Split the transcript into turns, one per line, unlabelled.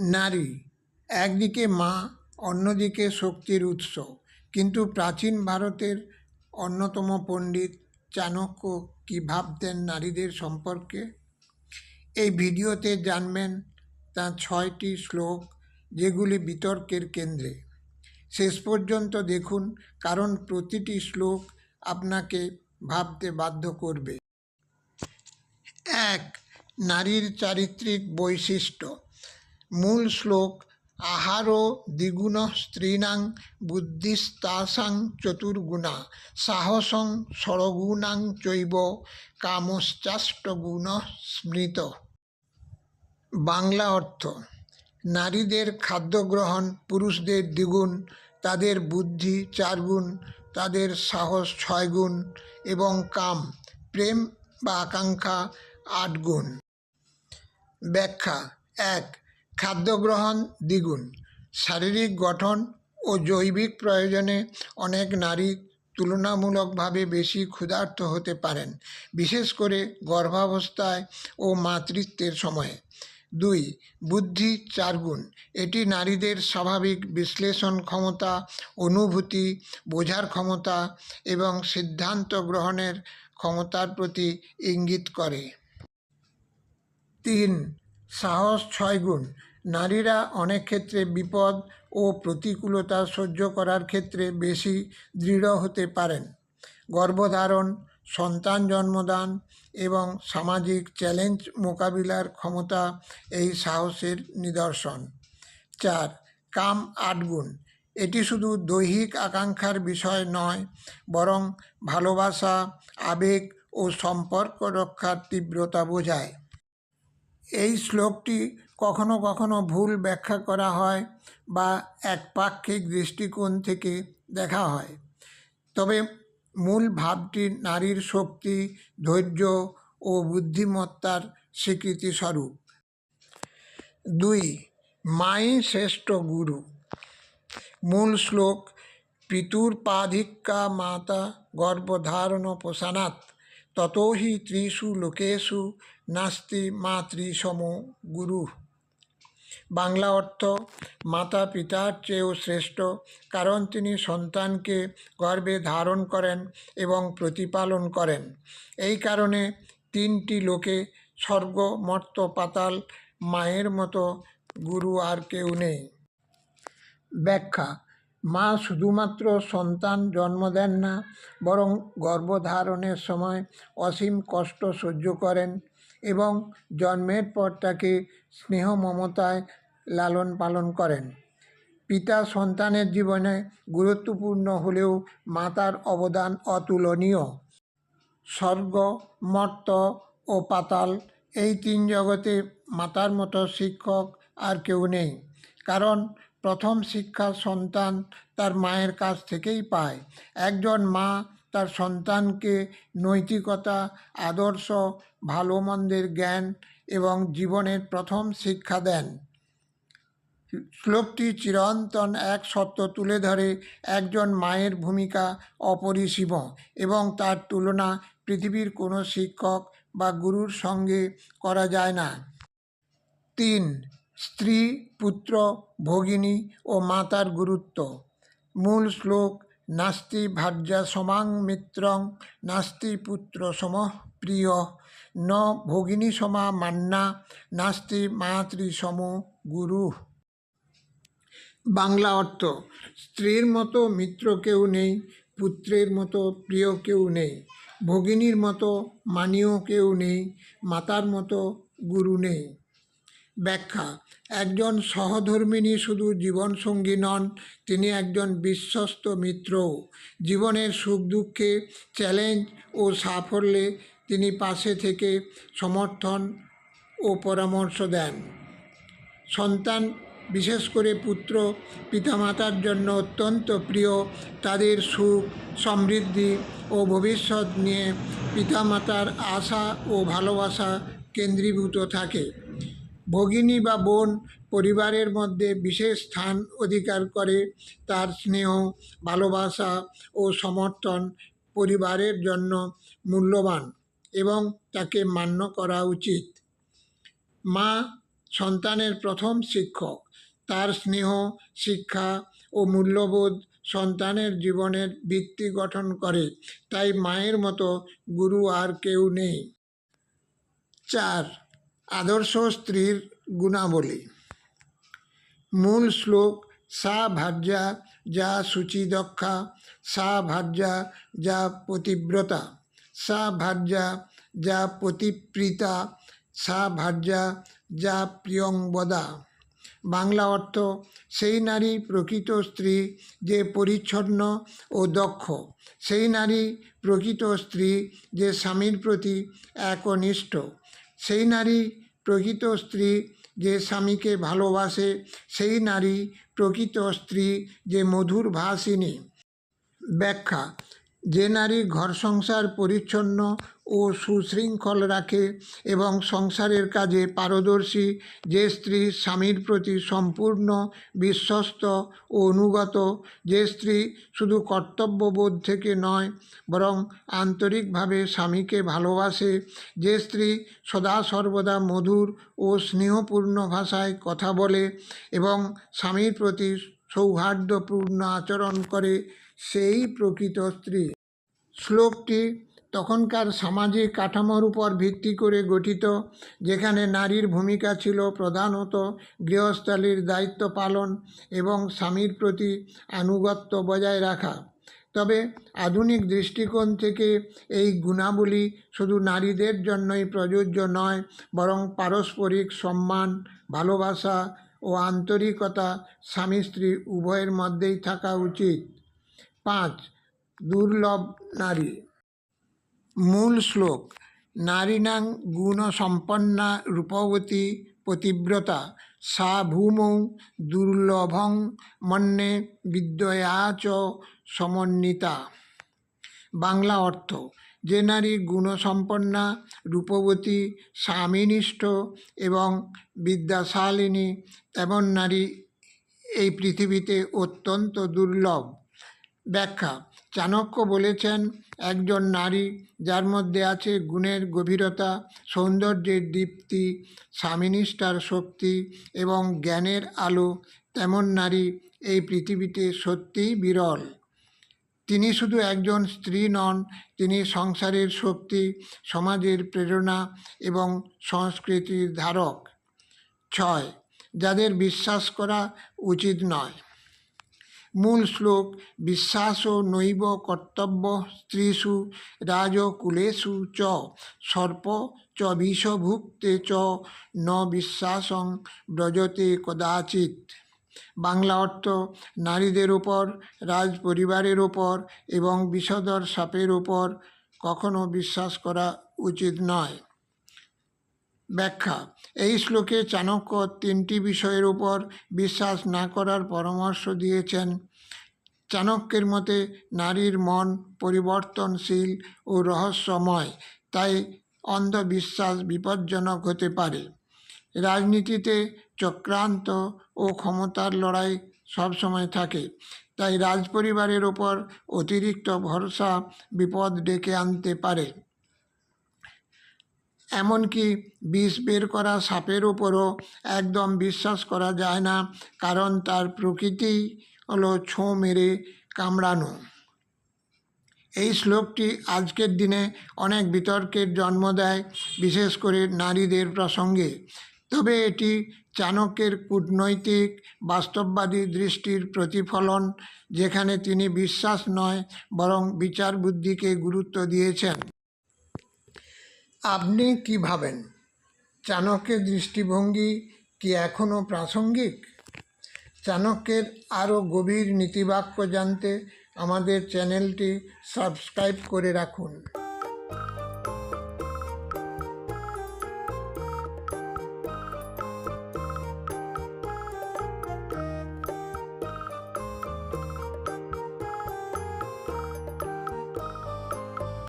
নারী, একদিকে মা, অন্যদিকে শক্তির উৎস। কিন্তু প্রাচীন ভারতের অন্যতম পণ্ডিত চাণক্য কী ভাবতেন নারীদের সম্পর্কে? এই ভিডিওতে জানবেন তার ছয়টি শ্লোক, যেগুলি বিতর্কের কেন্দ্রে। শেষ পর্যন্ত দেখুন, কারণ প্রতিটি শ্লোক আপনাকে ভাবতে বাধ্য করবে। এক, নারীর চারিত্রিক বৈশিষ্ট্য। মূল শ্লোক, আহারো দ্বিগুণ স্ত্রীণাং বুদ্ধিস্তাসাং চতুর্গুণা, সাহসং ষড়গুণাং চৈব, কামশ্চাষ্টগুণ স্মৃত। বাংলা অর্থ, নারীদের খাদ্য গ্রহণ, পুরুষদের দ্বিগুণ, তাদের বুদ্ধি চারগুণ, তাদের সাহস ছয় গুণ এবং কাম, প্রেম বা আকাঙ্ক্ষা আট গুণ ব্যাখ্যা, এক খাদ্য গ্রহণ দ্বিগুণ। শারীরিক গঠন ও জৈবিক প্রয়োজনে অনেক নারী তুলনামূলকভাবে বেশি ক্ষুধার্ত হতে পারেন, বিশেষ করে গর্ভাবস্থায় ও মাতৃত্বের সময়ে। দুই, বুদ্ধি চারগুণ। এটি নারীদের স্বাভাবিক বিশ্লেষণ ক্ষমতা, অনুভূতি বোঝার ক্ষমতা এবং সিদ্ধান্ত গ্রহণের ক্ষমতার প্রতি ইঙ্গিত করে। তিন, সাহস ছয় গুণ নারীরা অনেক ক্ষেত্রে বিপদ ও প্রতিকূলতা সহ্য করার ক্ষেত্রে বেশি দৃঢ় হতে পারেন। গর্ভধারণ, সন্তান জন্মদান এবং সামাজিক চ্যালেঞ্জ মোকাবিলার ক্ষমতা এই সাহসের নিদর্শন। চার, কাম আটগুণ। এটি শুধু দৈহিক আকাঙ্ক্ষার বিষয় নয়, বরং ভালোবাসা, আবেগ ও সম্পর্ক রক্ষার তীব্রতা বোঝায়। এই শ্লোকটি কখনো কখনো ভুল ব্যাখ্যা করা হয় বা একপাক্ষিক দৃষ্টিকোণ থেকে দেখা হয়। তবে মূল ভাবটি নারীর শক্তি, ধৈর্য ও বুদ্ধিমত্তার স্বীকৃতিস্বরূপ। দুই, মাই শ্রেষ্ঠ গুরু। মূল শ্লোক পিতুর পাধিক্কা মাতা গর্ভধারণ পোষানাত ততো হি ত্রিষু লোকেষু নাস্তি মাতৃসম গুরু। বাংলা অর্থ মাতা পিতার চেয়েও শ্রেষ্ঠ, কারণ তিনি সন্তানকে গর্ভে ধারণ করেন এবং প্রতিপালন করেন। এই কারণে তিনটি লোকে স্বর্গ, মর্ত, পাতাল, মায়ের মতো গুরু আর কেউ নেই। ব্যাখ্যা, মা শুধুমাত্র সন্তান জন্ম দেন না, বরং গর্ভধারণের সময় অসীম কষ্ট সহ্য করেন। এবং জন্মের পর তাকে স্নেহ মমতায় লালন পালন করেন। পিতা সন্তানের জীবনে গুরুত্বপূর্ণ হলেও মাতার অবদান অতুলনীয়। স্বর্গ, মর্ত ও পাতাল এই তিন জগতে মাতার মতো শিক্ষক আর কেউ নেই। কারণ প্রথম শিক্ষা সন্তান তার মায়ের কাছ থেকেই পায়। একজন মা তার সন্তানকে নৈতিকতা, আদর্শ ভালো মন্দের জ্ঞান এবং জীবনের প্রথম শিক্ষা দেন। শ্লোকটি চিরন্তন এক সত্য তুলে ধরে একজন মায়ের ভূমিকা অপরিসীম এবং তার তুলনা পৃথিবীর কোনো শিক্ষক বা গুরুর সঙ্গে করা যায় না। তিন, স্ত্রী, পুত্র, ভগিনী ও মাতার গুরুত্ব। মূল শ্লোক, নাস্তি ভার্যা সমাং মিত্রং, নাস্তি পুত্র সম প্রিয়। ন ভগিনী সমা মান্না নাস্তি মাতৃ সম গুরু। বাংলা অর্থ, স্ত্রীর মতো মিত্র কেউ নেই, পুত্রের মতো প্রিয় কেউ নেই, ভগিনীর মতো মানীয় কেউ নেই, মাতার মতো গুরু নেই। ব্যাখ্যা, একজন সহধর্মিনী শুধু জীবনসঙ্গী নন, তিনি একজন বিশ্বস্ত মিত্রও। জীবনের সুখ দুঃখে চ্যালেঞ্জ ও সাফল্যে তিনি পাশে থেকে সমর্থন ও পরামর্শ দেন। সন্তান, বিশেষ করে পুত্র পিতামাতার জন্য অত্যন্ত প্রিয়, তাদের সুখ, সমৃদ্ধি ও ভবিষ্যৎ নিয়ে পিতামাতার আশা ও ভালোবাসা কেন্দ্রীভূত থাকে। ভগিনী বা বোন পরিবারের মধ্যে বিশেষ স্থান অধিকার করে, তার স্নেহ, ভালোবাসা ও সমর্থন পরিবারের জন্য মূল্যবান। এবং তাকে মান্য করা উচিত। মা সন্তানের প্রথম শিক্ষক। তার স্নেহ, শিক্ষা ও মূল্যবোধ সন্তানের জীবনের ভিত্তি গঠন করে। তাই মায়ের মতো গুরু আর কেউ নেই। চার, আদর্শ স্ত্রীর গুণাবলী। মূল শ্লোক, সা ভার্যা যা শুচিদক্ষা সা ভার্যা যা পতিব্রতা। সা ভার্যা, যা পতিপ্রীতা, সা ভার্যা, যা প্রিয়ংবদা বাংলা অর্থ, সেই নারী প্রকৃত স্ত্রী যে পরিচ্ছন্ন ও দক্ষ। সেই নারী প্রকৃত স্ত্রী যে স্বামীর প্রতি একনিষ্ঠ। সেই নারী প্রকৃত স্ত্রী যে স্বামীকে ভালোবাসে। সেই নারী প্রকৃত স্ত্রী যে মধুর ভাসিনী। ব্যাখ্যা যে নারী ঘর সংসার পরিচ্ছন্ন ও সুশৃঙ্খল রাখে এবং সংসারের কাজে পারদর্শী, যে স্ত্রী স্বামীর প্রতি সম্পূর্ণ বিশ্বস্ত ও অনুগত, যে স্ত্রী শুধু কর্তব্যবোধ থেকে নয়, বরং আন্তরিকভাবে স্বামীকে ভালোবাসে, যে স্ত্রী সদা সর্বদা মধুর ও স্নেহপূর্ণ ভাষায় কথা বলে এবং স্বামীর প্রতি সৌহার্দ্যপূর্ণ আচরণ করে সেই প্রকৃত স্ত্রী। শ্লোকটি তখনকার সামাজিক কাঠামোর উপর ভিত্তি করে গঠিত, যেখানে নারীর ভূমিকা ছিল প্রধানত গৃহস্থালির দায়িত্ব পালন এবং স্বামীর প্রতি আনুগত্য বজায় রাখা। তবে আধুনিক দৃষ্টিকোণ থেকে এই গুণাবলী শুধু নারীদের জন্যই প্রযোজ্য নয়, বরং পারস্পরিক সম্মান, ভালোবাসা ও আন্তরিকতা স্বামী স্ত্রী উভয়ের মধ্যেই থাকা উচিত। পাঁচ, দুর্লভ নারী। মূল শ্লোক নারীণাং গুণসম্পন্না রূপবতী পতিব্রতা, সা ভূমৌ দুর্লভং মন্যে বিদ্যয়া চ সমন্বিতা। বাংলা অর্থ, যে নারী গুণসম্পন্না রূপবতী স্বামীনিষ্ঠ এবং বিদ্যাশালিনী, তেমন নারী এই পৃথিবীতে অত্যন্ত দুর্লভ। ব্যাখ্যা। চাণক্য বলেছেন, একজন নারী যার মধ্যে আছে গুণের গভীরতা, সৌন্দর্যের দীপ্তি, স্বামীনিষ্ঠার শক্তি এবং জ্ঞানের আলো, তেমন নারী এই পৃথিবীতে সত্যিই বিরল। তিনি শুধু একজন স্ত্রী নন, তিনি সংসারের শক্তি, সমাজের প্রেরণা এবং সংস্কৃতির ধারক। ছয়, যাদের বিশ্বাস করা উচিত নয়। মূল শ্লোক, বিশ্বাস নৈব কর্তব্য স্ত্রীষু রাজকুলেষু চ, সর্প চ, বিষভুক্তে চ, ন বিশ্বাসং ব্রজতে কদাচিৎ। বাংলা অর্থ, নারীদের ওপর রাজ পরিবারের ওপর এবং বিষধর সাপের ওপর কখনো বিশ্বাস করা উচিত নয়। ব্যাখ্যা। এই শ্লোকে চাণক্য তিনটি বিষয়ের উপর বিশ্বাস না করার পরামর্শ দিয়েছেন। চাণক্যের মতে, নারীর মন পরিবর্তনশীল ও রহস্যময়, তাই অন্ধবিশ্বাস বিপজ্জনক হতে পারে। রাজনীতিতে চক্রান্ত ও ক্ষমতার লড়াই সবসময় থাকে, তাই রাজপরিবারের ওপর অতিরিক্ত ভরসা বিপদ ডেকে আনতে পারে। এমনকি বিষ বের করা সাপের ওপরও একদম বিশ্বাস করা যায় না, কারণ তার প্রকৃতি হলো ছোঁ মেরে কামড়ানো। এই শ্লোকটি আজকের দিনে অনেক বিতর্কের জন্ম দেয়, বিশেষ করে নারীদের প্রসঙ্গে। তবে এটি চাণক্যের কূটনৈতিক, বাস্তববাদী দৃষ্টির প্রতিফলন, যেখানে তিনি বিশ্বাস নয়, বরং বিচার বুদ্ধিকে গুরুত্ব দিয়েছেন। আপনি কি ভাবেন? চাণক্যের দৃষ্টিভঙ্গি কি এখনও প্রাসঙ্গিক? চাণক্যের আরও গভীর নীতিবাক্য জানতে আমাদের চ্যানেলটি সাবস্ক্রাইব করে রাখুন।